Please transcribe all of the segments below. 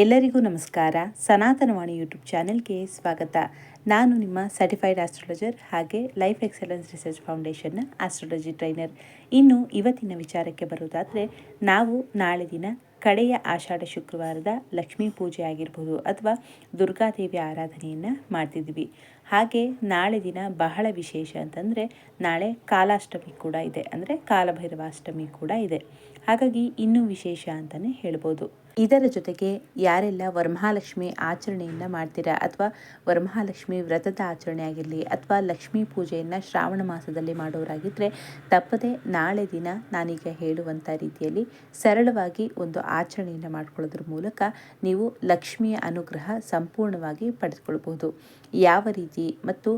ಎಲ್ಲರಿಗೂ ನಮಸ್ಕಾರ. ಸನಾತನವಾಣಿ ಯೂಟ್ಯೂಬ್ ಚಾನೆಲ್ಗೆ ಸ್ವಾಗತ. ನಾನು ನಿಮ್ಮ ಸರ್ಟಿಫೈಡ್ ಆಸ್ಟ್ರಾಲಜರ್ ಹಾಗೆ ಲೈಫ್ ಎಕ್ಸಲೆನ್ಸ್ ರಿಸರ್ಚ್ ಫೌಂಡೇಶನ್ನ ಆಸ್ಟ್ರಾಲಜಿ ಟ್ರೈನರ್ ಇನ್ನು ಇವತ್ತಿನ ವಿಚಾರಕ್ಕೆ ಬರೋದಾದರೆ ನಾವು ನಾಳೆ ದಿನ ಕಡೆಯ ಆಷಾಢ ಶುಕ್ರವಾರದ ಲಕ್ಷ್ಮೀ ಪೂಜೆ ಆಗಿರ್ಬೋದು ಅಥವಾ ದುರ್ಗಾದೇವಿ ಆರಾಧನೆಯನ್ನು ಮಾಡ್ತಿದ್ವಿ. ಹಾಗೆ ನಾಳೆ ದಿನ ಬಹಳ ವಿಶೇಷ ಅಂತಂದರೆ ನಾಳೆ ಕಾಲಾಷ್ಟಮಿ ಕೂಡ ಇದೆ. ಅಂದರೆ ಕಾಲಭೈರವಾಷ್ಟಮಿ ಕೂಡ ಇದೆ. ಹಾಗಾಗಿ ಇನ್ನೂ ವಿಶೇಷ ಅಂತಲೇ ಹೇಳ್ಬೋದು. ಇದರ ಜೊತೆಗೆ ಯಾರೆಲ್ಲ ವರಮಹಾಲಕ್ಷ್ಮಿ ಆಚರಣೆಯನ್ನು ಮಾಡ್ತೀರಾ ಅಥವಾ ವರಮಹಾಲಕ್ಷ್ಮಿ ವ್ರತದ ಆಚರಣೆ ಆಗಿರಲಿ ಅಥವಾ ಲಕ್ಷ್ಮೀ ಪೂಜೆಯನ್ನು ಶ್ರಾವಣ ಮಾಸದಲ್ಲಿ ಮಾಡೋರಾಗಿದ್ದರೆ ತಪ್ಪದೆ ನಾಳೆ ದಿನ ನಾನೀಗ ಹೇಳುವಂಥ ರೀತಿಯಲ್ಲಿ ಸರಳವಾಗಿ ಒಂದು ಆಚರಣೆಯನ್ನು ಮಾಡ್ಕೊಳ್ಳೋದ್ರ ಮೂಲಕ ನೀವು ಲಕ್ಷ್ಮಿಯ ಅನುಗ್ರಹ ಸಂಪೂರ್ಣವಾಗಿ ಪಡೆದುಕೊಳ್ಬಹುದು. ಯಾವ ರೀತಿ ಮತ್ತು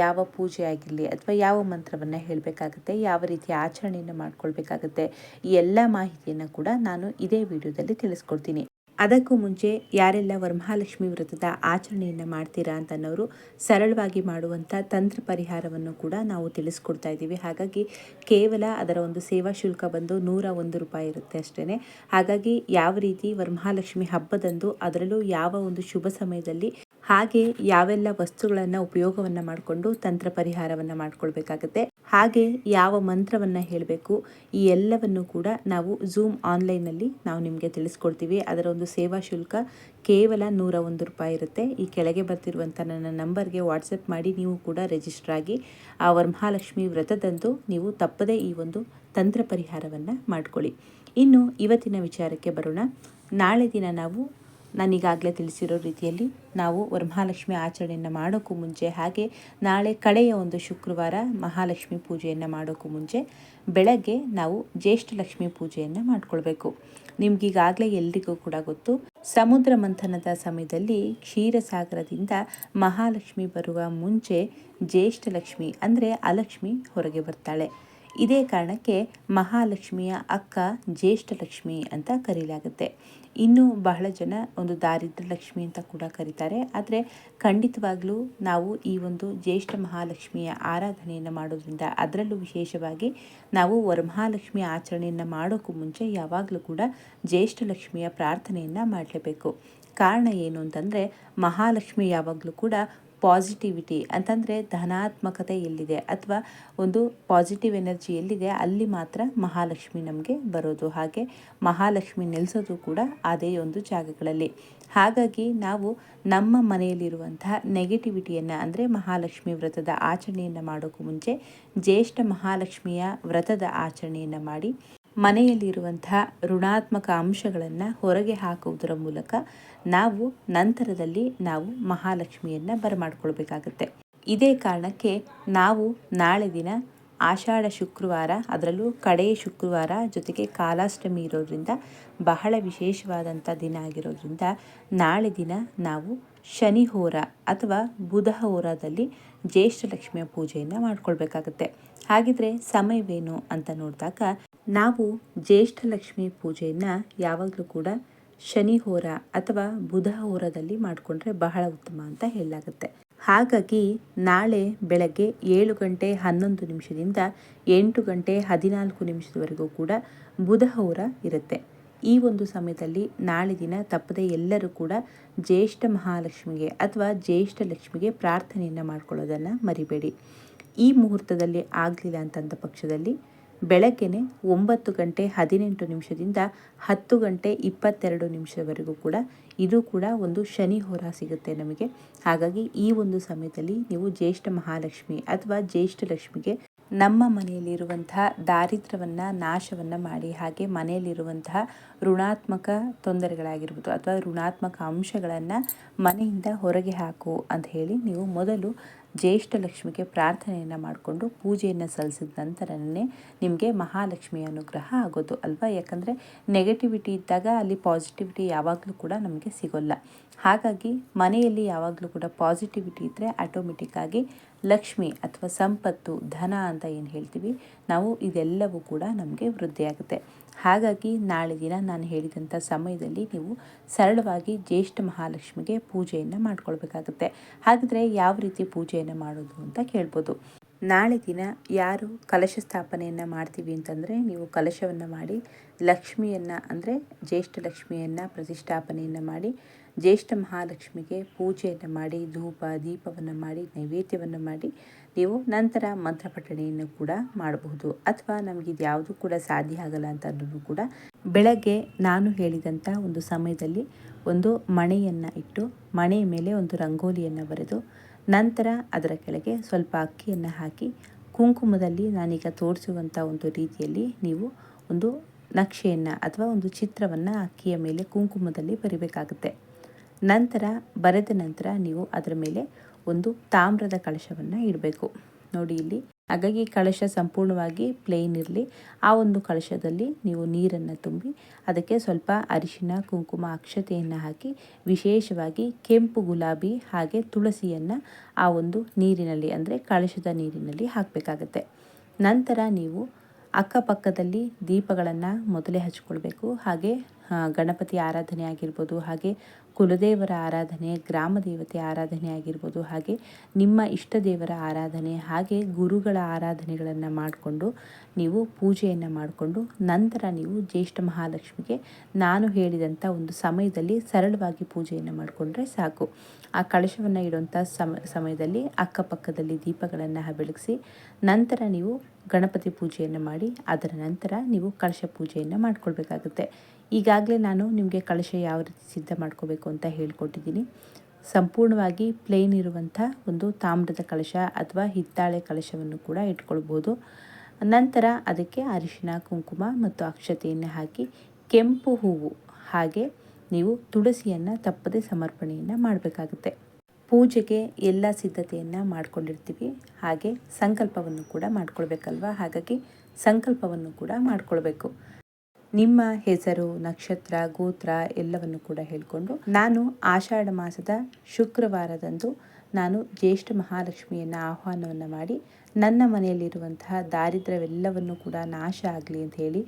ಯಾವ ಪೂಜೆ ಆಗಿರಲಿ ಅಥವಾ ಯಾವ ಮಂತ್ರವನ್ನು ಹೇಳಬೇಕಾಗುತ್ತೆ, ಯಾವ ರೀತಿ ಆಚರಣೆಯನ್ನು ಮಾಡ್ಕೊಳ್ಬೇಕಾಗುತ್ತೆ ಈ ಎಲ್ಲ ಮಾಹಿತಿಯನ್ನು ಕೂಡ ನಾನು ಇದೇ ವಿಡಿಯೋದಲ್ಲಿ ತಿಳಿಸ್ಕೊಡ್ತೀನಿ. ಅದಕ್ಕೂ ಮುಂಚೆ ಯಾರೆಲ್ಲ ವರಮಹಾಲಕ್ಷ್ಮಿ ವ್ರತದ ಆಚರಣೆಯನ್ನು ಮಾಡ್ತೀರಾ ಅಂತನವರು ಸರಳವಾಗಿ ಮಾಡುವಂಥ ತಂತ್ರ ಪರಿಹಾರವನ್ನು ಕೂಡ ನಾವು ತಿಳಿಸ್ಕೊಡ್ತಾ ಇದ್ದೀವಿ. ಹಾಗಾಗಿ ಕೇವಲ ಅದರ ಒಂದು ಸೇವಾ ಶುಲ್ಕ ಬಂದು ನೂರ ಒಂದು ರೂಪಾಯಿ ಇರುತ್ತೆ ಅಷ್ಟೇ ಹಾಗಾಗಿ ಯಾವ ರೀತಿ ವರಮಹಾಲಕ್ಷ್ಮಿ ಹಬ್ಬದಂದು ಅದರಲ್ಲೂ ಯಾವ ಒಂದು ಶುಭ ಸಮಯದಲ್ಲಿ ಹಾಗೆ ಯಾವೆಲ್ಲ ವಸ್ತುಗಳನ್ನು ಉಪಯೋಗವನ್ನು ಮಾಡಿಕೊಂಡು ತಂತ್ರ ಪರಿಹಾರವನ್ನು ಮಾಡ್ಕೊಳ್ಬೇಕಾಗತ್ತೆ. ಹಾಗೆ ಯಾವ ಮಂತ್ರವನ್ನು ಹೇಳಬೇಕು, ಈ ಎಲ್ಲವನ್ನು ಕೂಡ ನಾವು ಝೂಮ್ ಆನ್ಲೈನಲ್ಲಿ ನಾವು ನಿಮಗೆ ತಿಳಿಸ್ಕೊಡ್ತೀವಿ. ಅದರ ಒಂದು ಸೇವಾ ಶುಲ್ಕ ಕೇವಲ ನೂರ ಒಂದು ರೂಪಾಯಿ ಇರುತ್ತೆ. ಈ ಕೆಳಗೆ ಬರ್ತಿರುವಂಥ ನನ್ನ ನಂಬರ್ಗೆ ವಾಟ್ಸಪ್ ಮಾಡಿ ನೀವು ಕೂಡ ರಿಜಿಸ್ಟರ್ ಆಗಿ ಆ ವರಮಹಾಲಕ್ಷ್ಮಿ ವ್ರತದಂದು ನೀವು ತಪ್ಪದೇ ಈ ಒಂದು ತಂತ್ರ ಪರಿಹಾರವನ್ನು ಮಾಡ್ಕೊಳ್ಳಿ. ಇನ್ನು ಇವತ್ತಿನ ವಿಚಾರಕ್ಕೆ ಬರೋಣ. ನಾಳೆ ದಿನ ನಾವು ನಾನೀಗಾಗಲೇ ತಿಳಿಸಿರೋ ರೀತಿಯಲ್ಲಿ ನಾವು ವರಮಹಾಲಕ್ಷ್ಮಿ ಆಚರಣೆಯನ್ನು ಮಾಡೋಕ್ಕೂ ಮುಂಚೆ ಹಾಗೆ ನಾಳೆ ಕಡೆಯ ಒಂದು ಶುಕ್ರವಾರ ಮಹಾಲಕ್ಷ್ಮಿ ಪೂಜೆಯನ್ನು ಮಾಡೋಕ್ಕೂ ಮುಂಚೆ ಬೆಳಗ್ಗೆ ನಾವು ಜ್ಯೇಷ್ಠ ಲಕ್ಷ್ಮಿ ಪೂಜೆಯನ್ನು ಮಾಡ್ಕೊಳ್ಬೇಕು. ನಿಮ್ಗೀಗಾಗಲೇ ಎಲ್ರಿಗೂ ಕೂಡ ಗೊತ್ತು, ಸಮುದ್ರ ಮಂಥನದ ಸಮಯದಲ್ಲಿ ಕ್ಷೀರಸಾಗರದಿಂದ ಮಹಾಲಕ್ಷ್ಮಿ ಬರುವ ಮುಂಚೆ ಜ್ಯೇಷ್ಠ ಲಕ್ಷ್ಮಿ ಅಂದರೆ ಅಲಕ್ಷ್ಮಿ ಹೊರಗೆ ಬರ್ತಾಳೆ. ಇದೇ ಕಾರಣಕ್ಕೆ ಮಹಾಲಕ್ಷ್ಮಿಯ ಅಕ್ಕ ಜ್ಯೇಷ್ಠ ಲಕ್ಷ್ಮಿ ಅಂತ ಕರೀಲಾಗುತ್ತೆ. ಇನ್ನು ಬಹಳ ಜನ ಒಂದು ದಾರಿದ್ರ ಲಕ್ಷ್ಮಿ ಅಂತ ಕೂಡ ಕರೀತಾರೆ. ಆದರೆ ಖಂಡಿತವಾಗ್ಲೂ ನಾವು ಈ ಒಂದು ಜ್ಯೇಷ್ಠ ಮಹಾಲಕ್ಷ್ಮಿಯ ಆರಾಧನೆಯನ್ನು ಮಾಡೋದ್ರಿಂದ ಅದರಲ್ಲೂ ವಿಶೇಷವಾಗಿ ನಾವು ವರಮಹಾಲಕ್ಷ್ಮಿ ಆಚರಣೆಯನ್ನು ಮಾಡೋಕ್ಕೂ ಮುಂಚೆ ಯಾವಾಗಲೂ ಕೂಡ ಜ್ಯೇಷ್ಠ ಲಕ್ಷ್ಮಿಯ ಪ್ರಾರ್ಥನೆಯನ್ನು ಮಾಡಲೇಬೇಕು. ಕಾರಣ ಏನು ಅಂತಂದರೆ ಮಹಾಲಕ್ಷ್ಮಿ ಯಾವಾಗಲೂ ಕೂಡ ಪಾಸಿಟಿವಿಟಿ ಅಂತಂದರೆ ಧನಾತ್ಮಕತೆ ಎಲ್ಲಿದೆ ಅಥವಾ ಒಂದು ಪಾಸಿಟಿವ್ ಎನರ್ಜಿ ಎಲ್ಲಿದೆ, ಅಲ್ಲಿ ಮಾತ್ರ ಮಹಾಲಕ್ಷ್ಮಿ ನಮಗೆ ಬರೋದು. ಹಾಗೆ ಮಹಾಲಕ್ಷ್ಮಿ ನೆಲೆಸೋದು ಕೂಡ ಅದೇ ಒಂದು ಜಾಗಗಳಲ್ಲಿ. ಹಾಗಾಗಿ ನಾವು ನಮ್ಮ ಮನೆಯಲ್ಲಿರುವಂತಹ ನೆಗೆಟಿವಿಟಿಯನ್ನು ಅಂದರೆ ಮಹಾಲಕ್ಷ್ಮಿ ವ್ರತದ ಆಚರಣೆಯನ್ನು ಮಾಡೋಕ್ಕೂ ಮುಂಚೆ ಜ್ಯೇಷ್ಠ ಮಹಾಲಕ್ಷ್ಮಿಯ ವ್ರತದ ಆಚರಣೆಯನ್ನು ಮಾಡಿ ಮನೆಯಲ್ಲಿರುವಂತಹ ಋಣಾತ್ಮಕ ಅಂಶಗಳನ್ನು ಹೊರಗೆ ಹಾಕುವುದರ ಮೂಲಕ ನಾವು ನಂತರದಲ್ಲಿ ನಾವು ಮಹಾಲಕ್ಷ್ಮಿಯನ್ನು ಬರಮಾಡ್ಕೊಳ್ಬೇಕಾಗತ್ತೆ. ಇದೇ ಕಾರಣಕ್ಕೆ ನಾವು ನಾಳೆ ದಿನ ಆಷಾಢ ಶುಕ್ರವಾರ, ಅದರಲ್ಲೂ ಕಡೆಯ ಶುಕ್ರವಾರ ಜೊತೆಗೆ ಕಾಲಾಷ್ಟಮಿ ಇರೋದ್ರಿಂದ, ಬಹಳ ವಿಶೇಷವಾದಂಥ ದಿನ ಆಗಿರೋದ್ರಿಂದ ನಾಳೆ ದಿನ ನಾವು ಶನಿ ಹೋರ ಅಥವಾ ಬುಧ ಹೋರಾದಲ್ಲಿ ಜ್ಯೇಷ್ಠ ಲಕ್ಷ್ಮಿಯ ಪೂಜೆಯನ್ನು ಮಾಡ್ಕೊಳ್ಬೇಕಾಗತ್ತೆ. ಹಾಗಿದ್ರೆ ಸಮಯವೇನು ಅಂತ ನೋಡಿದಾಗ ನಾವು ಜ್ಯೇಷ್ಠ ಲಕ್ಷ್ಮಿ ಪೂಜೆಯನ್ನು ಯಾವಾಗಲೂ ಕೂಡ ಶನಿ ಹೋರ ಅಥವಾ ಬುಧ ಹೋರದಲ್ಲಿ ಮಾಡಿಕೊಂಡ್ರೆ ಬಹಳ ಉತ್ತಮ ಅಂತ ಹೇಳಲಾಗುತ್ತೆ. ಹಾಗಾಗಿ ನಾಳೆ ಬೆಳಗ್ಗೆ ಏಳು ಗಂಟೆ ಹನ್ನೊಂದು ನಿಮಿಷದಿಂದ ಎಂಟು ಗಂಟೆ ಹದಿನಾಲ್ಕು ನಿಮಿಷದವರೆಗೂ ಕೂಡ ಬುಧ ಹೋರ ಇರುತ್ತೆ. ಈ ಒಂದು ಸಮಯದಲ್ಲಿ ನಾಳೆ ದಿನ ತಪ್ಪದೆ ಎಲ್ಲರೂ ಕೂಡ ಜ್ಯೇಷ್ಠ ಮಹಾಲಕ್ಷ್ಮಿಗೆ ಅಥವಾ ಜ್ಯೇಷ್ಠ ಲಕ್ಷ್ಮಿಗೆ ಪ್ರಾರ್ಥನೆಯನ್ನು ಮಾಡ್ಕೊಳ್ಳೋದನ್ನು ಮರಿಬೇಡಿ. ಈ ಮುಹೂರ್ತದಲ್ಲಿ ಆಗಲಿಲ್ಲ ಅಂತಂದ ಪಕ್ಷದಲ್ಲಿ ಬೆಳಗ್ಗೆನೆ ಒಂಬತ್ತು ಗಂಟೆ ಹದಿನೆಂಟು ನಿಮಿಷದಿಂದ ಹತ್ತು ಗಂಟೆ ಇಪ್ಪತ್ತೆರಡು ನಿಮಿಷವರೆಗೂ ಕೂಡ ಇದು ಕೂಡ ಒಂದು ಶನಿ ಹೋರ ಸಿಗುತ್ತೆ ನಮಗೆ. ಹಾಗಾಗಿ ಈ ಒಂದು ಸಮಯದಲ್ಲಿ ನೀವು ಜ್ಯೇಷ್ಠ ಮಹಾಲಕ್ಷ್ಮಿ ಅಥವಾ ಜ್ಯೇಷ್ಠ ಲಕ್ಷ್ಮಿಗೆ ನಮ್ಮ ಮನೆಯಲ್ಲಿರುವಂತಹ ದಾರಿದ್ರ್ಯವನ್ನು ನಾಶವನ್ನು ಮಾಡಿ ಹಾಗೆ ಮನೆಯಲ್ಲಿರುವಂತಹ ಋಣಾತ್ಮಕ ತೊಂದರೆಗಳಾಗಿರ್ಬೋದು ಅಥವಾ ಋಣಾತ್ಮಕ ಅಂಶಗಳನ್ನು ಮನೆಯಿಂದ ಹೊರಗೆ ಹಾಕು ಅಂತ ಹೇಳಿ ನೀವು ಮೊದಲು ಜ್ಯೇಷ್ಠ ಲಕ್ಷ್ಮಿಗೆ ಪ್ರಾರ್ಥನೆಯನ್ನು ಮಾಡಿಕೊಂಡು ಪೂಜೆಯನ್ನು ಸಲ್ಲಿಸಿದ ನಂತರನೇ ನಿಮಗೆ ಮಹಾಲಕ್ಷ್ಮಿ ಅನುಗ್ರಹ ಆಗೋದು ಅಲ್ವಾ? ಯಾಕಂದರೆ ನೆಗೆಟಿವಿಟಿ ಇದ್ದಾಗ ಅಲ್ಲಿ ಪಾಸಿಟಿವಿಟಿ ಯಾವಾಗಲೂ ಕೂಡ ನಮಗೆ ಸಿಗೋಲ್ಲ. ಹಾಗಾಗಿ ಮನೆಯಲ್ಲಿ ಯಾವಾಗಲೂ ಕೂಡ ಪಾಸಿಟಿವಿಟಿ ಇದ್ದರೆ ಆಟೋಮೆಟಿಕ್ಕಾಗಿ ಲಕ್ಷ್ಮಿ ಅಥವಾ ಸಂಪತ್ತು, ಧನ ಅಂತ ಏನು ಹೇಳ್ತೀವಿ? ನಾವು ಇದೆಲ್ಲವೂ ಕೂಡ ನಮಗೆ ವೃದ್ಧಿಯಾಗುತ್ತೆ. ಹಾಗಾಗಿ ನಾಳೆ ದಿನ ನಾನು ಹೇಳಿದಂಥ ಸಮಯದಲ್ಲಿ ನೀವು ಸರಳವಾಗಿ ಜ್ಯೇಷ್ಠ ಮಹಾಲಕ್ಷ್ಮಿಗೆ ಪೂಜೆಯನ್ನು ಮಾಡ್ಕೊಳ್ಬೇಕಾಗುತ್ತೆ. ಹಾಗಿದ್ರೆ ಯಾವ ರೀತಿ ಪೂಜೆಯನ್ನು ಮಾಡೋದು ಅಂತ ಕೇಳ್ಬೋದು. ನಾಳೆ ದಿನ ಯಾರು ಕಲಶ ಸ್ಥಾಪನೆಯನ್ನು ಮಾಡ್ತೀವಿ ಅಂತಂದರೆ ನೀವು ಕಲಶವನ್ನು ಮಾಡಿ, ಲಕ್ಷ್ಮಿಯನ್ನು ಅಂದರೆ ಜ್ಯೇಷ್ಠ ಲಕ್ಷ್ಮಿಯನ್ನು ಪ್ರತಿಷ್ಠಾಪನೆಯನ್ನು ಮಾಡಿ, ಜ್ಯೇಷ್ಠ ಮಹಾಲಕ್ಷ್ಮಿಗೆ ಪೂಜೆಯನ್ನು ಮಾಡಿ, ಧೂಪ, ದೀಪವನ್ನು ಮಾಡಿ, ನೈವೇದ್ಯವನ್ನು ಮಾಡಿ ನೀವು ನಂತರ ಮಂತ್ರಪಠಣೆಯನ್ನು ಕೂಡ ಮಾಡಬಹುದು. ಅಥವಾ ನಮಗೆ ಇದು ಯಾವುದು ಕೂಡ ಸಾಧ್ಯ ಆಗಲ್ಲ ಅಂತಂದ್ರೂ ಕೂಡ ಬೆಳಗ್ಗೆ ನಾನು ಹೇಳಿದಂಥ ಒಂದು ಸಮಯದಲ್ಲಿ ಒಂದು ಮಣೆಯನ್ನು ಇಟ್ಟು ಮಣೆಯ ಮೇಲೆ ಒಂದು ರಂಗೋಲಿಯನ್ನು ಬರೆದು ನಂತರ ಅದರ ಕೆಳಗೆ ಸ್ವಲ್ಪ ಅಕ್ಕಿಯನ್ನು ಹಾಕಿ ಕುಂಕುಮದಲ್ಲಿ ನಾನೀಗ ತೋರಿಸುವಂಥ ಒಂದು ರೀತಿಯಲ್ಲಿ ನೀವು ಒಂದು ನಕ್ಷೆಯನ್ನು ಅಥವಾ ಒಂದು ಚಿತ್ರವನ್ನು ಅಕ್ಕಿಯ ಮೇಲೆ ಕುಂಕುಮದಲ್ಲಿ ಬರಿಬೇಕಾಗುತ್ತೆ. ನಂತರ ಬರೆದ ನಂತರ ನೀವು ಅದರ ಮೇಲೆ ಒಂದು ತಾಮ್ರದ ಕಳಶವನ್ನು ಇಡಬೇಕು. ನೋಡಿ ಇಲ್ಲಿ ಹಾಗಾಗಿ ಕಳಶ ಸಂಪೂರ್ಣವಾಗಿ ಪ್ಲೇನ್ ಇರಲಿ. ಆ ಒಂದು ಕಳಶದಲ್ಲಿ ನೀವು ನೀರನ್ನು ತುಂಬಿ, ಅದಕ್ಕೆ ಸ್ವಲ್ಪ ಅರಿಶಿನ, ಕುಂಕುಮ, ಅಕ್ಷತೆಯನ್ನು ಹಾಕಿ, ವಿಶೇಷವಾಗಿ ಕೆಂಪು ಗುಲಾಬಿ ಹಾಗೆ ತುಳಸಿಯನ್ನು ಆ ಒಂದು ನೀರಿನಲ್ಲಿ, ಅಂದರೆ ಕಳಶದ ನೀರಿನಲ್ಲಿ ಹಾಕಬೇಕಾಗತ್ತೆ. ನಂತರ ನೀವು ಅಕ್ಕಪಕ್ಕದಲ್ಲಿ ದೀಪಗಳನ್ನು ಮೊದಲೇ ಹಚ್ಕೊಳ್ಬೇಕು. ಹಾಗೆ ಗಣಪತಿ ಆರಾಧನೆ ಆಗಿರ್ಬೋದು, ಹಾಗೆ ಕುಲದೇವರ ಆರಾಧನೆ, ಗ್ರಾಮ ದೇವತೆ ಆರಾಧನೆ ಆಗಿರ್ಬೋದು, ಹಾಗೆ ನಿಮ್ಮ ಇಷ್ಟ ದೇವರ ಆರಾಧನೆ, ಹಾಗೆ ಗುರುಗಳ ಆರಾಧನೆಗಳನ್ನು ಮಾಡಿಕೊಂಡು ನೀವು ಪೂಜೆಯನ್ನು ಮಾಡಿಕೊಂಡು ನಂತರ ನೀವು ಜ್ಯೇಷ್ಠ ಮಹಾಲಕ್ಷ್ಮಿಗೆ ನಾನು ಹೇಳಿದಂಥ ಒಂದು ಸಮಯದಲ್ಲಿ ಸರಳವಾಗಿ ಪೂಜೆಯನ್ನು ಮಾಡಿಕೊಂಡ್ರೆ ಸಾಕು. ಆ ಕಳಶವನ್ನು ಇಡುವಂಥ ಸಮ, ಸಮಯದಲ್ಲಿ ಅಕ್ಕಪಕ್ಕದಲ್ಲಿ ದೀಪಗಳನ್ನು ಬೆಳಗಿಸಿ ನಂತರ ನೀವು ಗಣಪತಿ ಪೂಜೆಯನ್ನು ಮಾಡಿ, ಅದರ ನಂತರ ನೀವು ಕಳಶ ಪೂಜೆಯನ್ನು ಮಾಡ್ಕೊಳ್ಬೇಕಾಗುತ್ತೆ. ಈಗಾಗಲೇ ನಾನು ನಿಮಗೆ ಕಳಶ ಯಾವ ರೀತಿ ಸಿದ್ಧ ಮಾಡ್ಕೋಬೇಕು ಅಂತ ಹೇಳ್ಕೊಟ್ಟಿದ್ದೀನಿ. ಸಂಪೂರ್ಣವಾಗಿ ಪ್ಲೇನ್ ಇರುವಂಥ ಒಂದು ತಾಮ್ರದ ಕಳಶ ಅಥವಾ ಹಿತ್ತಾಳೆ ಕಳಶವನ್ನು ಕೂಡ ಇಟ್ಕೊಳ್ಬೋದು. ನಂತರ ಅದಕ್ಕೆ ಅರಿಶಿನ ಕುಂಕುಮ ಮತ್ತು ಅಕ್ಷತೆಯನ್ನು ಹಾಕಿ ಕೆಂಪು ಹೂವು ಹಾಗೆ ನೀವು ತುಳಸಿಯನ್ನು ತಪ್ಪದೆ ಸಮರ್ಪಣೆಯನ್ನು ಮಾಡಬೇಕಾಗುತ್ತೆ. ಪೂಜೆಗೆ ಎಲ್ಲ ಸಿದ್ಧತೆಯನ್ನು ಮಾಡ್ಕೊಂಡಿರ್ತೀವಿ. ಹಾಗೆ ಸಂಕಲ್ಪವನ್ನು ಕೂಡ ಮಾಡ್ಕೊಳ್ಬೇಕಲ್ವ? ಹಾಗಾಗಿ ಸಂಕಲ್ಪವನ್ನು ಕೂಡ ಮಾಡ್ಕೊಳ್ಬೇಕು. ನಿಮ್ಮ ಹೆಸರು, ನಕ್ಷತ್ರ, ಗೋತ್ರ ಎಲ್ಲವನ್ನು ಕೂಡ ಹೇಳಿಕೊಂಡು ನಾನು ಆಷಾಢ ಮಾಸದ ಶುಕ್ರವಾರದಂದು ನಾನು ಜ್ಯೇಷ್ಠ ಮಹಾಲಕ್ಷ್ಮಿಯನ್ನು ಆಹ್ವಾನವನ್ನು ಮಾಡಿ ನನ್ನ ಮನೆಯಲ್ಲಿರುವಂತಹ ದಾರಿದ್ರ್ಯವೆಲ್ಲವನ್ನು ಕೂಡ ನಾಶ ಆಗಲಿ ಅಂತ ಹೇಳಿ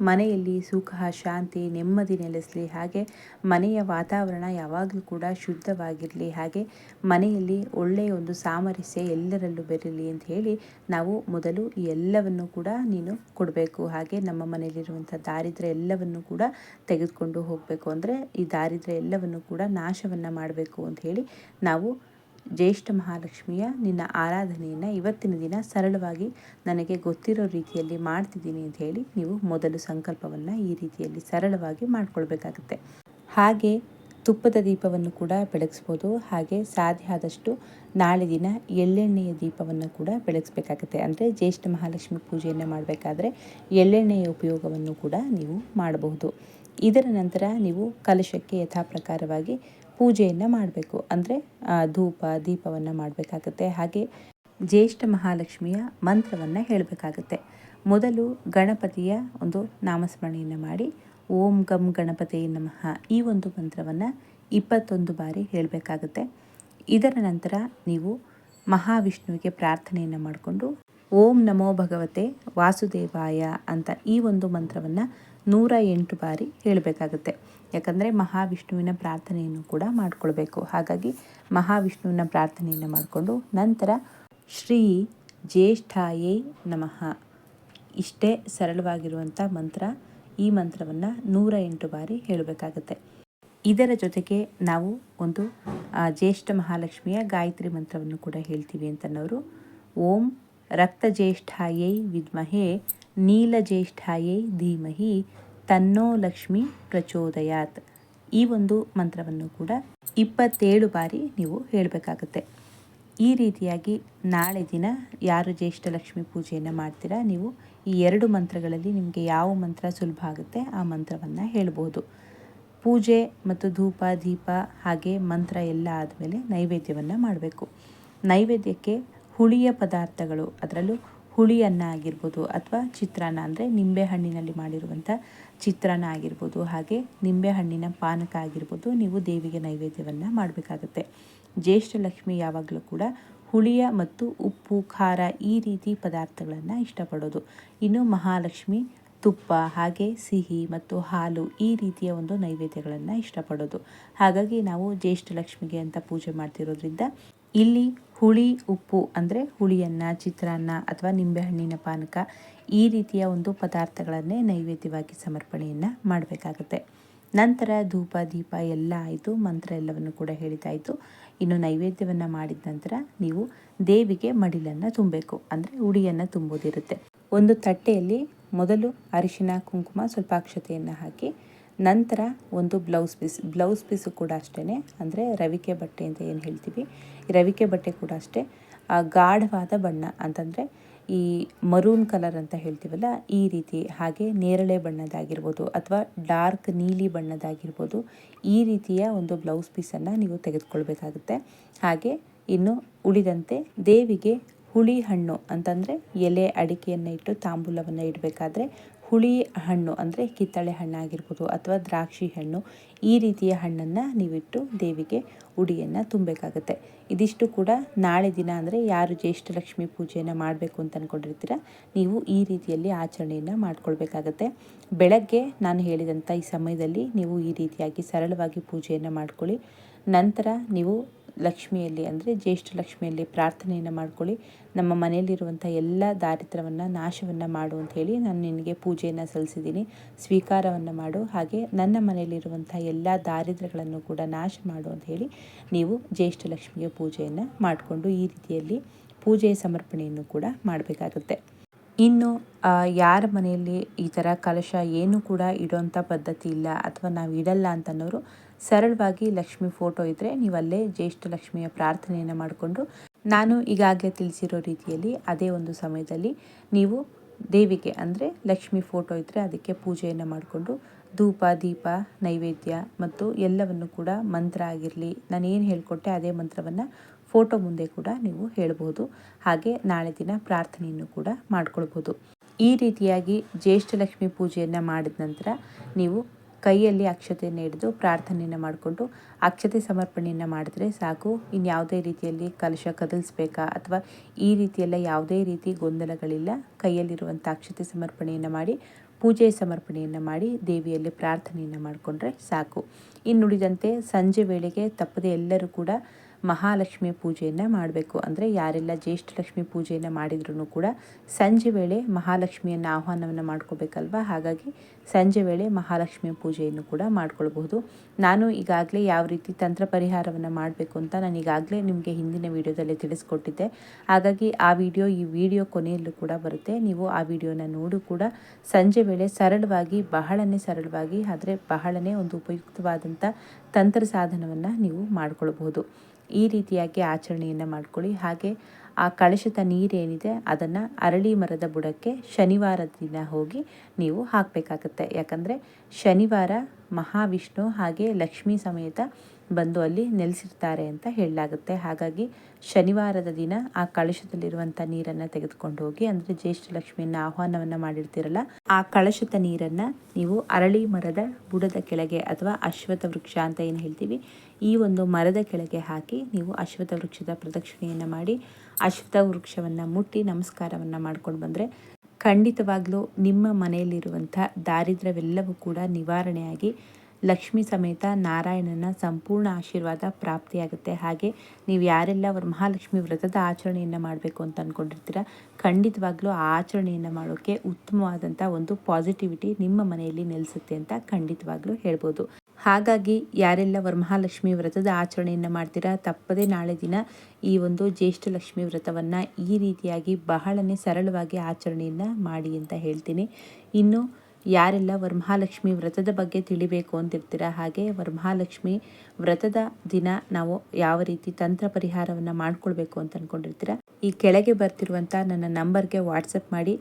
ಮನೆಯಲ್ಲಿ ಸುಖ, ಶಾಂತಿ, ನೆಮ್ಮದಿ ನೆಲೆಸಲಿ, ಹಾಗೆ ಮನೆಯ ವಾತಾವರಣ ಯಾವಾಗಲೂ ಕೂಡ ಶುದ್ಧವಾಗಿರಲಿ, ಹಾಗೆ ಮನೆಯಲ್ಲಿ ಒಳ್ಳೆಯ ಒಂದು ಸಾಮರಸ್ಯ ಎಲ್ಲರಲ್ಲೂ ಬೆರಲಿ ಅಂತ ಹೇಳಿ ನಾವು ಮೊದಲು ಎಲ್ಲವನ್ನು ಕೂಡ ನೀನು ಕೊಡಬೇಕು. ಹಾಗೆ ನಮ್ಮ ಮನೆಯಲ್ಲಿರುವಂಥ ದಾರಿದ್ರ್ಯ ಎಲ್ಲವನ್ನು ಕೂಡ ತೆಗೆದುಕೊಂಡು ಹೋಗಬೇಕು. ಅಂದರೆ ಈ ದಾರಿದ್ರ್ಯ ಎಲ್ಲವನ್ನು ಕೂಡ ನಾಶವನ್ನು ಮಾಡಬೇಕು ಅಂತ ಹೇಳಿ ನಾವು ಜ್ಯೇಷ್ಠ ಮಹಾಲಕ್ಷ್ಮಿಯ ನಿನ್ನ ಆರಾಧನೆಯನ್ನು ಇವತ್ತಿನ ದಿನ ಸರಳವಾಗಿ ನನಗೆ ಗೊತ್ತಿರೋ ರೀತಿಯಲ್ಲಿ ಮಾಡ್ತಿದ್ದೀನಿ ಅಂತ ಹೇಳಿ ನೀವು ಮೊದಲು ಸಂಕಲ್ಪವನ್ನು ಈ ರೀತಿಯಲ್ಲಿ ಸರಳವಾಗಿ ಮಾಡ್ಕೊಳ್ಬೇಕಾಗುತ್ತೆ. ಹಾಗೆ ತುಪ್ಪದ ದೀಪವನ್ನು ಕೂಡ ಬೆಳಗಿಸ್ಬೋದು. ಹಾಗೆ ಸಾಧ್ಯ ಆದಷ್ಟು ನಾಳೆ ದಿನ ಎಳ್ಳೆಣ್ಣೆಯ ದೀಪವನ್ನು ಕೂಡ ಬೆಳಗಿಸ್ಬೇಕಾಗುತ್ತೆ. ಅಂದರೆ ಜ್ಯೇಷ್ಠ ಮಹಾಲಕ್ಷ್ಮಿ ಪೂಜೆಯನ್ನು ಮಾಡಬೇಕಾದ್ರೆ ಎಳ್ಳೆಣ್ಣೆಯ ಉಪಯೋಗವನ್ನು ಕೂಡ ನೀವು ಮಾಡಬಹುದು. ಇದರ ನಂತರ ನೀವು ಕಲಶಕ್ಕೆ ಯಥಾ ಪ್ರಕಾರವಾಗಿ ಪೂಜೆಯನ್ನು ಮಾಡಬೇಕು. ಅಂದರೆ ಧೂಪ, ದೀಪವನ್ನು ಮಾಡಬೇಕಾಗತ್ತೆ. ಹಾಗೆ ಜ್ಯೇಷ್ಠ ಮಹಾಲಕ್ಷ್ಮಿಯ ಮಂತ್ರವನ್ನು ಹೇಳಬೇಕಾಗುತ್ತೆ. ಮೊದಲು ಗಣಪತಿಯ ಒಂದು ನಾಮಸ್ಮರಣೆಯನ್ನು ಮಾಡಿ, ಓಂ ಗಂ ಗಣಪತಿ ನಮಃ ಈ ಒಂದು ಮಂತ್ರವನ್ನು ಇಪ್ಪತ್ತೊಂದು ಬಾರಿ ಹೇಳಬೇಕಾಗುತ್ತೆ. ಇದರ ನಂತರ ನೀವು ಮಹಾವಿಷ್ಣುವಿಗೆ ಪ್ರಾರ್ಥನೆಯನ್ನು ಮಾಡಿಕೊಂಡು, ಓಂ ನಮೋ ಭಗವತೆ ವಾಸುದೇವಾಯ ಅಂತ ಈ ಒಂದು ಮಂತ್ರವನ್ನು ನೂರ ಎಂಟು ಬಾರಿ ಹೇಳಬೇಕಾಗುತ್ತೆ. ಯಾಕಂದರೆ ಮಹಾವಿಷ್ಣುವಿನ ಪ್ರಾರ್ಥನೆಯನ್ನು ಕೂಡ ಮಾಡಿಕೊಳ್ಬೇಕು. ಹಾಗಾಗಿ ಮಹಾವಿಷ್ಣುವಿನ ಪ್ರಾರ್ಥನೆಯನ್ನು ಮಾಡಿಕೊಂಡು ನಂತರ ಶ್ರೀ ಜ್ಯೇಷ್ಠಾಯೇ ನಮಃ. ಇಷ್ಟೇ ಸರಳವಾಗಿರುವಂಥ ಮಂತ್ರ. ಈ ಮಂತ್ರವನ್ನು ನೂರ ಎಂಟು ಬಾರಿ ಹೇಳಬೇಕಾಗತ್ತೆ. ಇದರ ಜೊತೆಗೆ ನಾವು ಒಂದು ಜ್ಯೇಷ್ಠ ಮಹಾಲಕ್ಷ್ಮಿಯ ಗಾಯತ್ರಿ ಮಂತ್ರವನ್ನು ಕೂಡ ಹೇಳ್ತೀವಿ ಅಂತನವರು ಓಂ ರಕ್ತ ಜ್ಯೇಷ್ಠಾಯೈ ವಿದ್ಮಹೇ ನೀಲ ಜ್ಯೇಷ್ಠಾಯೈ ಧೀಮಹಿ ತನ್ನೋ ಲಕ್ಷ್ಮಿ ಪ್ರಚೋದಯಾತ್. ಈ ಒಂದು ಮಂತ್ರವನ್ನು ಕೂಡ ಇಪ್ಪತ್ತೇಳು ಬಾರಿ ನೀವು ಹೇಳಬೇಕಾಗುತ್ತೆ. ಈ ರೀತಿಯಾಗಿ ನಾಳೆ ದಿನ ಯಾರು ಜ್ಯೇಷ್ಠ ಲಕ್ಷ್ಮಿ ಪೂಜೆಯನ್ನು ಮಾಡ್ತೀರಾ, ನೀವು ಈ ಎರಡು ಮಂತ್ರಗಳಲ್ಲಿ ನಿಮಗೆ ಯಾವ ಮಂತ್ರ ಸುಲಭ ಆಗುತ್ತೆ ಆ ಮಂತ್ರವನ್ನು ಹೇಳ್ಬೋದು. ಪೂಜೆ ಮತ್ತು ಧೂಪ, ದೀಪ ಹಾಗೆ ಮಂತ್ರ ಎಲ್ಲ ಆದಮೇಲೆ ನೈವೇದ್ಯವನ್ನು ಮಾಡಬೇಕು. ನೈವೇದ್ಯಕ್ಕೆ ಹುಳಿಯ ಪದಾರ್ಥಗಳು, ಅದರಲ್ಲೂ ಹುಳಿಯನ್ನ ಆಗಿರ್ಬೋದು ಅಥವಾ ಚಿತ್ರಾನ್ನ ಅಂದರೆ ನಿಂಬೆಹಣ್ಣಿನಲ್ಲಿ ಮಾಡಿರುವಂಥ ಚಿತ್ರಾನ್ನ ಆಗಿರ್ಬೋದು, ಹಾಗೆ ನಿಂಬೆಹಣ್ಣಿನ ಪಾನಕ ಆಗಿರ್ಬೋದು, ನೀವು ದೇವಿಗೆ ನೈವೇದ್ಯವನ್ನು ಮಾಡಬೇಕಾಗತ್ತೆ. ಜ್ಯೇಷ್ಠ ಲಕ್ಷ್ಮಿ ಯಾವಾಗಲೂ ಕೂಡ ಹುಳಿಯ ಮತ್ತು ಉಪ್ಪು, ಖಾರ ಈ ರೀತಿ ಪದಾರ್ಥಗಳನ್ನು ಇಷ್ಟಪಡೋದು. ಇನ್ನು ಮಹಾಲಕ್ಷ್ಮಿ, ತುಪ್ಪ, ಹಾಗೆ ಸಿಹಿ ಮತ್ತು ಹಾಲು ಈ ರೀತಿಯ ಒಂದು ನೈವೇದ್ಯಗಳನ್ನು ಇಷ್ಟಪಡೋದು. ಹಾಗಾಗಿ ನಾವು ಜ್ಯೇಷ್ಠ ಲಕ್ಷ್ಮಿಗೆ ಅಂತ ಪೂಜೆ ಮಾಡ್ತಿರೋದ್ರಿಂದ ಇಲ್ಲಿ ಹುಳಿ, ಉಪ್ಪು ಅಂದರೆ ಹುಳಿಯನ್ನ, ಚಿತ್ರಾನ್ನ ಅಥವಾ ನಿಂಬೆಹಣ್ಣಿನ ಪಾನಕ ಈ ರೀತಿಯ ಒಂದು ಪದಾರ್ಥಗಳನ್ನೇ ನೈವೇದ್ಯವಾಗಿ ಸಮರ್ಪಣೆಯನ್ನು ಮಾಡಬೇಕಾಗತ್ತೆ. ನಂತರ ಧೂಪ, ದೀಪ ಎಲ್ಲ ಆಯಿತು, ಮಂತ್ರ ಎಲ್ಲವನ್ನು ಕೂಡ ಹೇಳಿದಾಯಿತು ಇನ್ನು ನೈವೇದ್ಯವನ್ನು ಮಾಡಿದ ನಂತರ ನೀವು ದೇವಿಗೆ ಮಡಿಲನ್ನು ತುಂಬಬೇಕು. ಅಂದರೆ ಉಡಿಯನ್ನು ತುಂಬೋದಿರುತ್ತೆ. ಒಂದು ತಟ್ಟೆಯಲ್ಲಿ ಮೊದಲು ಅರಿಶಿನ, ಕುಂಕುಮ ಸ್ವಲ್ಪ ಅಕ್ಷತೆಯನ್ನು ಹಾಕಿ, ನಂತರ ಒಂದು ಬ್ಲೌಸ್ ಪೀಸ್. ಬ್ಲೌಸ್ ಪೀಸು ಕೂಡ ಅಷ್ಟೇ ಅಂದರೆ ರವಿಕೆ ಬಟ್ಟೆ ಅಂತ ಏನು ಹೇಳ್ತೀವಿ? ರವಿಕೆ ಬಟ್ಟೆ ಕೂಡ ಅಷ್ಟೇ. ಗಾಢವಾದ ಬಣ್ಣ ಅಂತಂದರೆ ಈ ಮರೂನ್ ಕಲರ್ ಅಂತ ಹೇಳ್ತೀವಲ್ಲ, ಈ ರೀತಿ ಹಾಗೆ ನೇರಳೆ ಬಣ್ಣದಾಗಿರ್ಬೋದು ಅಥವಾ ಡಾರ್ಕ್ ನೀಲಿ ಬಣ್ಣದಾಗಿರ್ಬೋದು ಈ ರೀತಿಯ ಒಂದು ಬ್ಲೌಸ್ ಪೀಸನ್ನು ನೀವು ತೆಗೆದುಕೊಳ್ಬೇಕಾಗುತ್ತೆ. ಹಾಗೆ ಇನ್ನು ಉಳಿದಂತೆ ದೇವಿಗೆ ಹುಳಿ ಹಣ್ಣು ಅಂತಂದರೆ ಎಲೆ ಅಡಿಕೆಯನ್ನು ಇಟ್ಟು ತಾಂಬೂಲವನ್ನು ಇಡಬೇಕಾದ್ರೆ ಹುಳಿ ಹಣ್ಣು ಅಂದರೆ ಕಿತ್ತಳೆ ಹಣ್ಣಾಗಿರ್ಬೋದು ಅಥವಾ ದ್ರಾಕ್ಷಿ ಹಣ್ಣು, ಈ ರೀತಿಯ ಹಣ್ಣನ್ನು ನೀವಿಟ್ಟು ದೇವಿಗೆ ಉಡಿಯನ್ನು ತುಂಬಬೇಕಾಗತ್ತೆ. ಇದಿಷ್ಟು ಕೂಡ ನಾಳೆ ದಿನ ಅಂದರೆ ಯಾರು ಜ್ಯೇಷ್ಠಲಕ್ಷ್ಮಿ ಪೂಜೆಯನ್ನು ಮಾಡಬೇಕು ಅಂತ ಅಂದ್ಕೊಂಡಿರ್ತೀರ ನೀವು ಈ ರೀತಿಯಲ್ಲಿ ಆಚರಣೆಯನ್ನು ಮಾಡ್ಕೊಳ್ಬೇಕಾಗತ್ತೆ. ಬೆಳಗ್ಗೆ ನಾನು ಹೇಳಿದಂಥ ಈ ಸಮಯದಲ್ಲಿ ನೀವು ಈ ರೀತಿಯಾಗಿ ಸರಳವಾಗಿ ಪೂಜೆಯನ್ನು ಮಾಡ್ಕೊಳ್ಳಿ. ನಂತರ ನೀವು ಲಕ್ಷ್ಮಿಯಲ್ಲಿ ಅಂದರೆ ಜ್ಯೇಷ್ಠ ಲಕ್ಷ್ಮಿಯಲ್ಲಿ ಪ್ರಾರ್ಥನೆಯನ್ನು ಮಾಡ್ಕೊಳ್ಳಿ. ನಮ್ಮ ಮನೆಯಲ್ಲಿರುವಂಥ ಎಲ್ಲ ದಾರಿದ್ರ್ಯವನ್ನು, ನಾಶವನ್ನು ಮಾಡು ಅಂತ ಹೇಳಿ ನಾನು ನಿನಗೆ ಪೂಜೆಯನ್ನು ಸಲ್ಲಿಸಿದ್ದೀನಿ. ಸ್ವೀಕಾರವನ್ನು ಮಾಡು. ಹಾಗೆ ನನ್ನ ಮನೆಯಲ್ಲಿರುವಂಥ ಎಲ್ಲ ದಾರಿದ್ರ್ಯಗಳನ್ನು ಕೂಡ ನಾಶ ಮಾಡು ಅಂತ ಹೇಳಿ ನೀವು ಜ್ಯೇಷ್ಠ ಲಕ್ಷ್ಮಿಗೆ ಪೂಜೆಯನ್ನು ಮಾಡಿಕೊಂಡು ಈ ರೀತಿಯಲ್ಲಿ ಪೂಜೆಯ ಸಮರ್ಪಣೆಯನ್ನು ಕೂಡ ಮಾಡಬೇಕಾಗುತ್ತೆ. ಇನ್ನು ಯಾರ ಮನೆಯಲ್ಲಿ ಈ ಥರ ಕಲಶ ಏನು ಕೂಡ ಇಡೋಂಥ ಪದ್ಧತಿ ಇಲ್ಲ ಅಥವಾ ನಾವು ಇಡಲ್ಲ ಅಂತನೋರು ಸರಳವಾಗಿ ಲಕ್ಷ್ಮಿ ಫೋಟೋ ಇದ್ದರೆ ನೀವು ಅಲ್ಲೇ ಜ್ಯೇಷ್ಠ ಲಕ್ಷ್ಮಿಯ ಪ್ರಾರ್ಥನೆಯನ್ನು ಮಾಡಿಕೊಂಡು, ನಾನು ಈಗಾಗಲೇ ತಿಳಿಸಿರೋ ರೀತಿಯಲ್ಲಿ ಅದೇ ಒಂದು ಸಮಯದಲ್ಲಿ ನೀವು ದೇವಿಗೆ ಅಂದರೆ ಲಕ್ಷ್ಮಿ ಫೋಟೋ ಇದ್ದರೆ ಅದಕ್ಕೆ ಪೂಜೆಯನ್ನು ಮಾಡಿಕೊಂಡು ಧೂಪ, ದೀಪ, ನೈವೇದ್ಯ ಮತ್ತು ಎಲ್ಲವನ್ನು ಕೂಡ ಮಂತ್ರ ಆಗಿರಲಿ ನಾನು ಏನು ಹೇಳಿಕೊಟ್ಟೆ ಅದೇ ಮಂತ್ರವನ್ನು ಫೋಟೋ ಮುಂದೆ ಕೂಡ ನೀವು ಹೇಳ್ಬೋದು. ಹಾಗೆ ನಾಳೆ ದಿನ ಪ್ರಾರ್ಥನೆಯನ್ನು ಕೂಡ ಮಾಡ್ಕೊಳ್ಬೋದು. ಈ ರೀತಿಯಾಗಿ ಜ್ಯೇಷ್ಠ ಲಕ್ಷ್ಮಿ ಪೂಜೆಯನ್ನು ಮಾಡಿದ ನಂತರ ನೀವು ಕೈಯಲ್ಲಿ ಅಕ್ಷತೆಯನ್ನು ಹಿಡಿದು ಪ್ರಾರ್ಥನೆಯನ್ನು ಮಾಡಿಕೊಂಡು ಅಕ್ಷತೆ ಸಮರ್ಪಣೆಯನ್ನು ಮಾಡಿದ್ರೆ ಸಾಕು. ಇನ್ಯಾವುದೇ ರೀತಿಯಲ್ಲಿ ಕಲಶ ಕದಲಿಸ್ಬೇಕಾ ಅಥವಾ ಈ ರೀತಿಯೆಲ್ಲ ಯಾವುದೇ ರೀತಿ ಗೊಂದಲಗಳಿಲ್ಲ. ಕೈಯಲ್ಲಿರುವಂಥ ಅಕ್ಷತೆ ಸಮರ್ಪಣೆಯನ್ನು ಮಾಡಿ, ಪೂಜೆ ಸಮರ್ಪಣೆಯನ್ನು ಮಾಡಿ, ದೇವಿಯಲ್ಲಿ ಪ್ರಾರ್ಥನೆಯನ್ನು ಮಾಡಿಕೊಂಡ್ರೆ ಸಾಕು. ಇನ್ನುಳಿದಂತೆ ಸಂಜೆ ವೇಳೆಗೆ ತಪ್ಪದೆ ಎಲ್ಲರೂ ಕೂಡ ಮಹಾಲಕ್ಷ್ಮಿಯ ಪೂಜೆಯನ್ನು ಮಾಡಬೇಕು. ಅಂದರೆ ಯಾರೆಲ್ಲ ಜ್ಯೇಷ್ಠ ಲಕ್ಷ್ಮಿ ಪೂಜೆಯನ್ನು ಮಾಡಿದ್ರು ಕೂಡ ಸಂಜೆ ವೇಳೆ ಮಹಾಲಕ್ಷ್ಮಿಯನ್ನು ಆಹ್ವಾನವನ್ನು ಮಾಡ್ಕೋಬೇಕಲ್ವ? ಹಾಗಾಗಿ ಸಂಜೆ ವೇಳೆ ಮಹಾಲಕ್ಷ್ಮಿ ಪೂಜೆಯನ್ನು ಕೂಡ ಮಾಡ್ಕೊಳ್ಬಹುದು. ನಾನು ಈಗಾಗಲೇ ಯಾವ ರೀತಿ ತಂತ್ರ ಪರಿಹಾರವನ್ನು ಮಾಡಬೇಕು ಅಂತ ನಾನು ಈಗಾಗಲೇ ನಿಮಗೆ ಹಿಂದಿನ ವಿಡಿಯೋದಲ್ಲಿ ತಿಳಿಸ್ಕೊಟ್ಟಿದ್ದೆ. ಹಾಗಾಗಿ ಆ ವಿಡಿಯೋ ಈ ವಿಡಿಯೋ ಕೊನೆಯಲ್ಲೂ ಕೂಡ ಬರುತ್ತೆ. ನೀವು ಆ ವಿಡಿಯೋನ ನೋಡು ಕೂಡ. ಸಂಜೆ ವೇಳೆ ಸರಳವಾಗಿ, ಬಹಳನೇ ಸರಳವಾಗಿ, ಆದರೆ ಬಹಳನೇ ಒಂದು ಉಪಯುಕ್ತವಾದಂಥ ತಂತ್ರ ಸಾಧನವನ್ನು ನೀವು ಮಾಡ್ಕೊಳ್ಬಹುದು. ಈ ರೀತಿಯಾಗಿ ಆಚರಣೆಯನ್ನು ಮಾಡ್ಕೊಳ್ಳಿ. ಹಾಗೆ ಆ ಕಳಶದ ನೀರೇನಿದೆ ಅದನ್ನು ಅರಳಿ ಮರದ ಬುಡಕ್ಕೆ ಶನಿವಾರದ ದಿನ ಹೋಗಿ ನೀವು ಹಾಕಬೇಕಾಗತ್ತೆ. ಯಾಕಂದರೆ ಶನಿವಾರ ಮಹಾವಿಷ್ಣು ಹಾಗೆ ಲಕ್ಷ್ಮೀ ಸಮೇತ ಬಂದು ಅಲ್ಲಿ ನೆಲೆಸಿರ್ತಾರೆ ಅಂತ ಹೇಳಲಾಗುತ್ತೆ. ಹಾಗಾಗಿ ಶನಿವಾರದ ದಿನ ಆ ಕಳಶದಲ್ಲಿರುವಂಥ ನೀರನ್ನು ತೆಗೆದುಕೊಂಡು ಹೋಗಿ, ಅಂದರೆ ಜ್ಯೇಷ್ಠ ಲಕ್ಷ್ಮಿಯನ್ನು ಆಹ್ವಾನವನ್ನು ಮಾಡಿರ್ತೀರಲ್ಲ, ಆ ಕಳಶದ ನೀರನ್ನು ನೀವು ಅರಳಿ ಮರದ ಬುಡದ ಕೆಳಗೆ ಅಥವಾ ಅಶ್ವಥ ವೃಕ್ಷ ಅಂತ ಏನು ಹೇಳ್ತೀವಿ ಈ ಒಂದು ಮರದ ಕೆಳಗೆ ಹಾಕಿ ನೀವು ಅಶ್ವಥ ವೃಕ್ಷದ ಪ್ರದಕ್ಷಿಣೆಯನ್ನು ಮಾಡಿ ಅಶ್ವಥ ವೃಕ್ಷವನ್ನು ಮುಟ್ಟಿ ನಮಸ್ಕಾರವನ್ನು ಮಾಡ್ಕೊಂಡು ಬಂದರೆ ಖಂಡಿತವಾಗ್ಲೂ ನಿಮ್ಮ ಮನೆಯಲ್ಲಿರುವಂಥ ದಾರಿದ್ರ್ಯವೆಲ್ಲವೂ ಕೂಡ ನಿವಾರಣೆಯಾಗಿ ಲಕ್ಷ್ಮಿ ಸಮೇತ ನಾರಾಯಣನ ಸಂಪೂರ್ಣ ಆಶೀರ್ವಾದ ಪ್ರಾಪ್ತಿಯಾಗುತ್ತೆ. ಹಾಗೆ ನೀವು ಯಾರೆಲ್ಲ ಅವ್ರ ಮಹಾಲಕ್ಷ್ಮಿ ವ್ರತದ ಆಚರಣೆಯನ್ನು ಮಾಡಬೇಕು ಅಂತ ಅಂದ್ಕೊಂಡಿರ್ತೀರ ಖಂಡಿತವಾಗ್ಲೂ ಆ ಆಚರಣೆಯನ್ನು ಮಾಡೋಕ್ಕೆ ಉತ್ತಮವಾದಂಥ ಒಂದು ಪಾಸಿಟಿವಿಟಿ ನಿಮ್ಮ ಮನೆಯಲ್ಲಿ ನೆಲೆಸುತ್ತೆ ಅಂತ ಖಂಡಿತವಾಗ್ಲೂ ಹೇಳ್ಬೋದು. ಹಾಗಾಗಿ ಯಾರೆಲ್ಲ ವರಮಹಾಲಕ್ಷ್ಮಿ ವ್ರತದ ಆಚರಣೆಯನ್ನು ಮಾಡ್ತೀರಾ, ತಪ್ಪದೇ ನಾಳೆ ದಿನ ಈ ಒಂದು ಜ್ಯೇಷ್ಠ ಲಕ್ಷ್ಮಿ ವ್ರತವನ್ನು ಈ ರೀತಿಯಾಗಿ ಬಹಳನೇ ಸರಳವಾಗಿ ಆಚರಣೆಯನ್ನು ಮಾಡಿ ಅಂತ ಹೇಳ್ತೀನಿ. ಇನ್ನು ಯಾರೆಲ್ಲ ವರಮಹಾಲಕ್ಷ್ಮಿ ವ್ರತದ ಬಗ್ಗೆ ತಿಳಿಬೇಕು ಅಂತಿರ್ತೀರ, ಹಾಗೆ ವರಮಹಾಲಕ್ಷ್ಮಿ ವ್ರತದ ದಿನ ನಾವು ಯಾವ ರೀತಿ ತಂತ್ರ ಪರಿಹಾರವನ್ನು ಮಾಡ್ಕೊಳ್ಬೇಕು ಅಂತ ಅಂದ್ಕೊಂಡಿರ್ತೀರ ಈ ಕೆಳಗೆ ಬರ್ತಿರುವಂಥ ನನ್ನ ನಂಬರ್ಗೆ ವಾಟ್ಸಪ್ ಮಾಡಿ.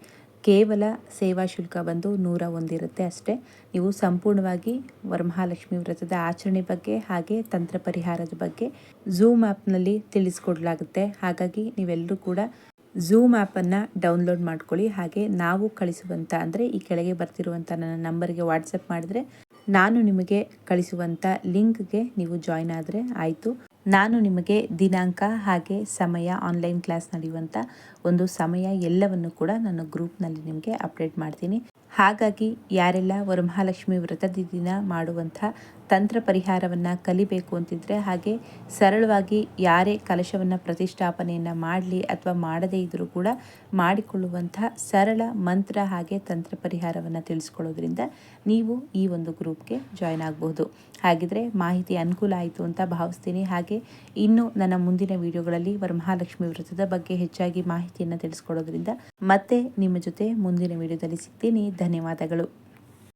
ಕೇವಲ ಸೇವಾ ಶುಲ್ಕ ಬಂದು ನೂರ ಒಂದಿರುತ್ತೆ ಅಷ್ಟೇ. ನೀವು ಸಂಪೂರ್ಣವಾಗಿ ವರಮಹಾಲಕ್ಷ್ಮಿ ವ್ರತದ ಆಚರಣೆ ಬಗ್ಗೆ ಹಾಗೆ ತಂತ್ರ ಪರಿಹಾರದ ಬಗ್ಗೆ ಝೂಮ್ ಆ್ಯಪ್ನಲ್ಲಿ ತಿಳಿಸ್ಕೊಡ್ಲಾಗುತ್ತೆ. ಹಾಗಾಗಿ ನೀವೆಲ್ಲರೂ ಕೂಡ ಝೂಮ್ ಆ್ಯಪನ್ನು ಡೌನ್ಲೋಡ್ ಮಾಡ್ಕೊಳ್ಳಿ. ಹಾಗೆ ನಾವು ಕಳಿಸುವಂಥ, ಅಂದರೆ ಈ ಕೆಳಗೆ ಬರ್ತಿರುವಂಥ ನನ್ನ ನಂಬರ್ಗೆ ವಾಟ್ಸಪ್ ಮಾಡಿದ್ರೆ ನಾನು ನಿಮಗೆ ಕಳಿಸುವಂಥ ಲಿಂಕ್ಗೆ ನೀವು ಜಾಯ್ನ್ ಆದರೆ ಆಯಿತು. ನಾನು ನಿಮಗೆ ದಿನಾಂಕ ಹಾಗೆ ಸಮಯ ಆನ್ಲೈನ್ ಕ್ಲಾಸ್ ನಡೆಯುವಂಥ ಒಂದು ಸಮಯ ಎಲ್ಲವನ್ನು ಕೂಡ ನಾನು ಗ್ರೂಪ್ನಲ್ಲಿ ನಿಮಗೆ ಅಪ್ಡೇಟ್ ಮಾಡ್ತೀನಿ. ಹಾಗಾಗಿ ಯಾರೆಲ್ಲ ವರಮಹಾಲಕ್ಷ್ಮಿ ವ್ರತದ ದಿನ ಮಾಡುವಂಥ ತಂತ್ರ ಪರಿಹಾರವನ್ನು ಕಲಿಬೇಕು ಅಂತಿದ್ರೆ ಹಾಗೆ ಸರಳವಾಗಿ ಯಾರೇ ಕಲಶವನ್ನು ಪ್ರತಿಷ್ಠಾಪನೆಯನ್ನು ಮಾಡಲಿ ಅಥವಾ ಮಾಡದೇ ಇದ್ದರೂ ಕೂಡ ಮಾಡಿಕೊಳ್ಳುವಂಥ ಸರಳ ಮಂತ್ರ ಹಾಗೆ ತಂತ್ರ ಪರಿಹಾರವನ್ನು ತಿಳಿಸ್ಕೊಳ್ಳೋದ್ರಿಂದ ನೀವು ಈ ಒಂದು ಗ್ರೂಪ್ಗೆ ಜಾಯ್ನ್ ಆಗಬಹುದು ಹಾಗಿದ್ರೆ ಮಾಹಿತಿ ಅನುಕೂಲ ಆಯಿತು ಅಂತ ಭಾವಿಸ್ತೀನಿ. ಹಾಗೆ ಇನ್ನು ನನ್ನ ಮುಂದಿನ ವಿಡಿಯೋಗಳಲ್ಲಿ ವರಮಹಾಲಕ್ಷ್ಮಿ ವೃತ್ತದ ಬಗ್ಗೆ ಹೆಚ್ಚಾಗಿ ಮಾಹಿತಿಯನ್ನು ತಿಳಿಸ್ಕೊಡೋದ್ರಿಂದ ಮತ್ತೆ ನಿಮ್ಮ ಜೊತೆ ಮುಂದಿನ ವಿಡಿಯೋದಲ್ಲಿ ಸಿಗ್ತೀನಿ. ಧನ್ಯವಾದಗಳು.